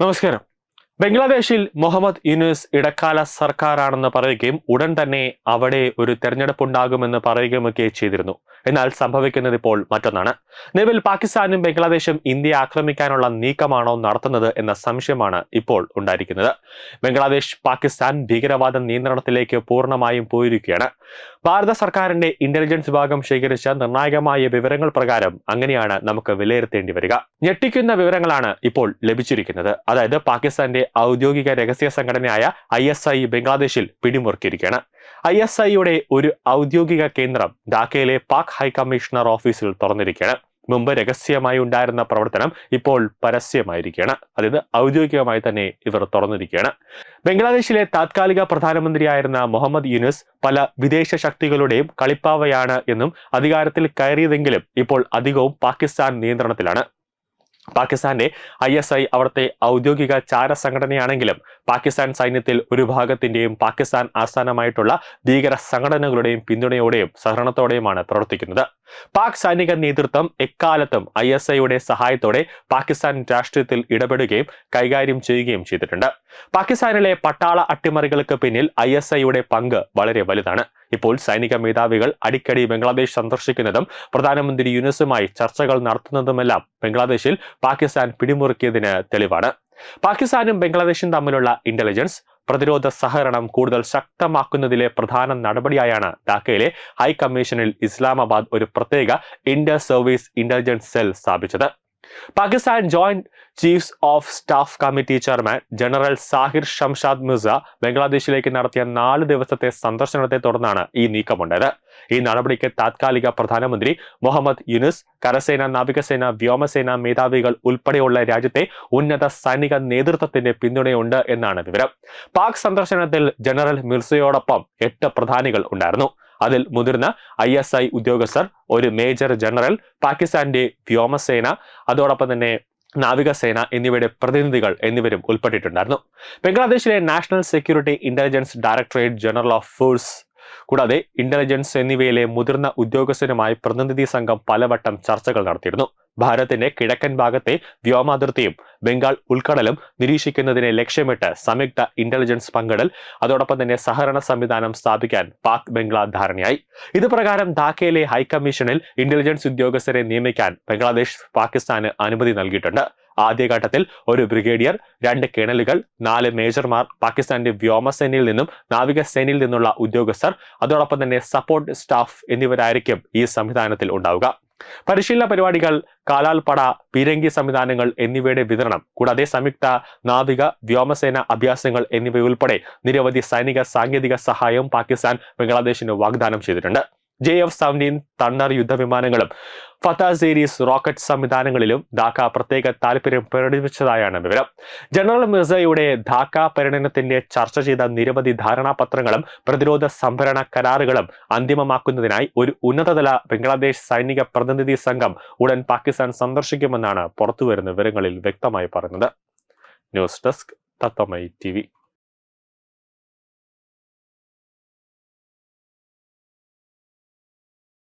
നമസ്കാരം. ബംഗ്ലാദേശിൽ മുഹമ്മദ് യൂനുസ് ഇടക്കാല സർക്കാരാണെന്ന് പറയുകയും ഉടൻ തന്നെ അവിടെ ഒരു തെരഞ്ഞെടുപ്പ് ഉണ്ടാകുമെന്ന് പറയുകയുമൊക്കെ ചെയ്തിരുന്നു. എന്നാൽ സംഭവിക്കുന്നത് ഇപ്പോൾ മറ്റൊന്നാണ്. നിലവിൽ പാകിസ്ഥാനും ബംഗ്ലാദേശും ഇന്ത്യയെ ആക്രമിക്കാനുള്ള നീക്കമാണോ നടത്തുന്നത് എന്ന സംശയമാണ് ഇപ്പോൾ ഉണ്ടായിരിക്കുന്നത്. ബംഗ്ലാദേശ് പാകിസ്ഥാൻ ഭീകരവാദ നിയന്ത്രണത്തിലേക്ക് പൂർണമായും പോയിരിക്കുകയാണ്. ഭാരത സർക്കാരിന്റെ ഇന്റലിജൻസ് വിഭാഗം ശേഖരിച്ച നിർണായകമായ വിവരങ്ങൾ പ്രകാരം അങ്ങനെയാണ് നമുക്ക് വിലയിരുത്തേണ്ടി വരിക. ഞെട്ടിക്കുന്ന വിവരങ്ങളാണ് ഇപ്പോൾ ലഭിച്ചിരിക്കുന്നത്. അതായത് പാകിസ്ഥാന്റെ ഔദ്യോഗിക രഹസ്യ സംഘടനയായ ഐ എസ് ഐ ബംഗ്ലാദേശിൽ പിടിമുറുക്കിയിരിക്കുകയാണ്. ഐ എസ് ഐയുടെ ഒരു ഔദ്യോഗിക കേന്ദ്രം ഡാക്കയിലെ പാക് ഹൈക്കമ്മീഷണർ ഓഫീസിൽ തുറന്നിരിക്കുകയാണ്. മുമ്പ് രഹസ്യമായി ഉണ്ടായിരുന്ന പ്രവർത്തനം ഇപ്പോൾ പരസ്യമായിരിക്കുകയാണ്. അതായത് ഔദ്യോഗികമായി തന്നെ ഇവർ തുറന്നിരിക്കുകയാണ്. ബംഗ്ലാദേശിലെ താത്കാലിക പ്രധാനമന്ത്രിയായിരുന്ന മുഹമ്മദ് യൂനുസ് പല വിദേശ ശക്തികളുടെയും കളിപ്പാവയാണ് എന്നും അധികാരത്തിൽ കയറിയതെങ്കിലും ഇപ്പോൾ അധികവും പാകിസ്ഥാൻ നിയന്ത്രണത്തിലാണ്. പാകിസ്ഥാന്റെ ഐ എസ് ഐ അവിടുത്തെ ഔദ്യോഗിക ചാര സംഘടനയാണെങ്കിലും പാകിസ്ഥാൻ സൈന്യത്തിൽ ഒരു ഭാഗത്തിന്റെയും പാകിസ്ഥാൻ ആസ്ഥാനമായിട്ടുള്ള ഭീകര സംഘടനകളുടെയും പിന്തുണയോടെയും സഹകരണത്തോടെയുമാണ് പ്രവർത്തിക്കുന്നത്. പാക് സൈനിക നേതൃത്വം എക്കാലത്തും ഐ എസ് ഐയുടെ സഹായത്തോടെ പാകിസ്ഥാൻ രാഷ്ട്രീയത്തിൽ ഇടപെടുകയും കൈകാര്യം ചെയ്യുകയും ചെയ്തിട്ടുണ്ട്. പാകിസ്ഥാനിലെ പട്ടാള അട്ടിമറികൾക്ക് പിന്നിൽ ഐ എസ് ഐയുടെ പങ്ക് വളരെ വലുതാണ്. ഇപ്പോൾ സൈനിക മേധാവികൾ അടിക്കടി ബംഗ്ലാദേശ് സന്ദർശിക്കുന്നതും പ്രധാനമന്ത്രി യൂനുസുമായി ചർച്ചകൾ നടത്തുന്നതുമെല്ലാം ബംഗ്ലാദേശിൽ പാകിസ്ഥാൻ പിടിമുറുക്കിയതിന് തെളിവാണ്. പാകിസ്ഥാനും ബംഗ്ലാദേശും തമ്മിലുള്ള ഇന്റലിജൻസ് പ്രതിരോധ സഹകരണം കൂടുതൽ ശക്തമാക്കുന്നതിലെ പ്രധാന നടപടിയായാണ് ധാക്കയിലെ ഹൈക്കമ്മീഷനിൽ ഇസ്ലാമാബാദ് ഒരു പ്രത്യേക ഇന്റർ സർവീസ് ഇന്റലിജൻസ് സെൽ സ്ഥാപിച്ചത്. Pakistan joint chiefs of staff committee chairman general Sahir Shamshad Mirza ബംഗ്ലാദേശിലേക്ക് നടത്തിയ നാല് ദിവസത്തെ സന്ദർശനത്തെ തുടർന്നാണ് ഈ നീക്കമുണ്ടായത്. ഈ നടപടിക്ക് താത്കാലിക പ്രധാനമന്ത്രി മുഹമ്മദ് യുനുസ് കരസേന നാവികസേന വ്യോമസേന മേധാവികൾ ഉൾപ്പെടെയുള്ള രാജ്യത്തെ ഉന്നത സൈനിക നേതൃത്വത്തിന്റെ പിന്തുണയുണ്ട് എന്നാണ് വിവരം. പാക് സന്ദർശനത്തിൽ ജനറൽ മിർസയോടൊപ്പം എട്ട് പ്രധാനികൾ ഉണ്ടായിരുന്നു. അതിൽ മുതിർന്ന ഐ എസ് ഐ ഉദ്യോഗസ്ഥർ ഒരു മേജർ ജനറൽ പാകിസ്ഥാന്റെ വ്യോമസേന അതോടൊപ്പം തന്നെ നാവികസേന എന്നിവയുടെ പ്രതിനിധികൾ എന്നിവരും ഉൾപ്പെട്ടിട്ടുണ്ടായിരുന്നു. ബംഗ്ലാദേശിലെ national security intelligence directorate general of forces കൂടാതെ ഇന്റലിജൻസ് എന്നിവയിലെ മുതിർന്ന ഉദ്യോഗസ്ഥരുമായി പ്രതിനിധി സംഘം പലവട്ടം ചർച്ചകൾ നടത്തിയിരുന്നു. ഭാരതത്തിന്റെ കിഴക്കൻ ഭാഗത്തെ വ്യോമാതിർത്തിയും ബംഗാൾ ഉൾക്കടലും നിരീക്ഷിക്കുന്നതിനെ ലക്ഷ്യമിട്ട് സംയുക്ത ഇന്റലിജൻസ് പങ്കിടൽ അതോടൊപ്പം തന്നെ സഹകരണ സംവിധാനം സ്ഥാപിക്കാൻ പാക് ബംഗ്ലാ ധാരണയായി. ഇത് പ്രകാരം ധാക്കയിലെ ഹൈക്കമ്മീഷനിൽ ഇന്റലിജൻസ് ഉദ്യോഗസ്ഥരെ നിയമിക്കാൻ ബംഗ്ലാദേശ് പാകിസ്ഥാന് അനുമതി നൽകിയിട്ടുണ്ട്. ആദ്യഘട്ടത്തിൽ ഒരു ബ്രിഗേഡിയർ രണ്ട് കേണലുകൾ നാല് മേജർമാർ പാകിസ്ഥാന്റെ വ്യോമസേനയിൽ നിന്നും നാവികസേനയിൽ നിന്നുള്ള ഉദ്യോഗസ്ഥർ അതോടൊപ്പം തന്നെ സപ്പോർട്ട് സ്റ്റാഫ് എന്നിവരായിരിക്കും ഈ സംവിധാനത്തിൽ ഉണ്ടാവുക. പരിശീലന പരിപാടികൾ കാലാൽപ്പട പീരങ്കി സംവിധാനങ്ങൾ എന്നിവയുടെ വിതരണം കൂടാതെ സംയുക്ത നാവിക വ്യോമസേന അഭ്യാസങ്ങൾ എന്നിവയുൾപ്പെടെ നിരവധി സൈനിക സാങ്കേതിക സഹായവും പാകിസ്ഥാൻ ബംഗ്ലാദേശിന് വാഗ്ദാനം ചെയ്തിട്ടുണ്ട്. ജെ എഫ് സെവന്റീൻ തണ്ണർ യുദ്ധവിമാനങ്ങളും. ഫത്ത സീരീസ് റോക്കറ്റ് സംവിധാനങ്ങളിലും ധാക്ക പ്രത്യേക താല്പര്യം പ്രകടിപ്പിച്ചതായാണ് വിവരം. ജനറൽ മിർസയുടെ ധാക്ക പര്യടനത്തിന്റെ ചർച്ച ചെയ്ത നിരവധി ധാരണാപത്രങ്ങളും പ്രതിരോധ സംഭരണ കരാറുകളും അന്തിമമാക്കുന്നതിനായി ഒരു ഉന്നതതല ബംഗ്ലാദേശ് സൈനിക പ്രതിനിധി സംഘം ഉടൻ പാകിസ്ഥാൻ സന്ദർശിക്കുമെന്നാണ് പുറത്തുവരുന്ന വിവരങ്ങളിൽ വ്യക്തമായി പറയുന്നത്. News desk തത്തമൈ T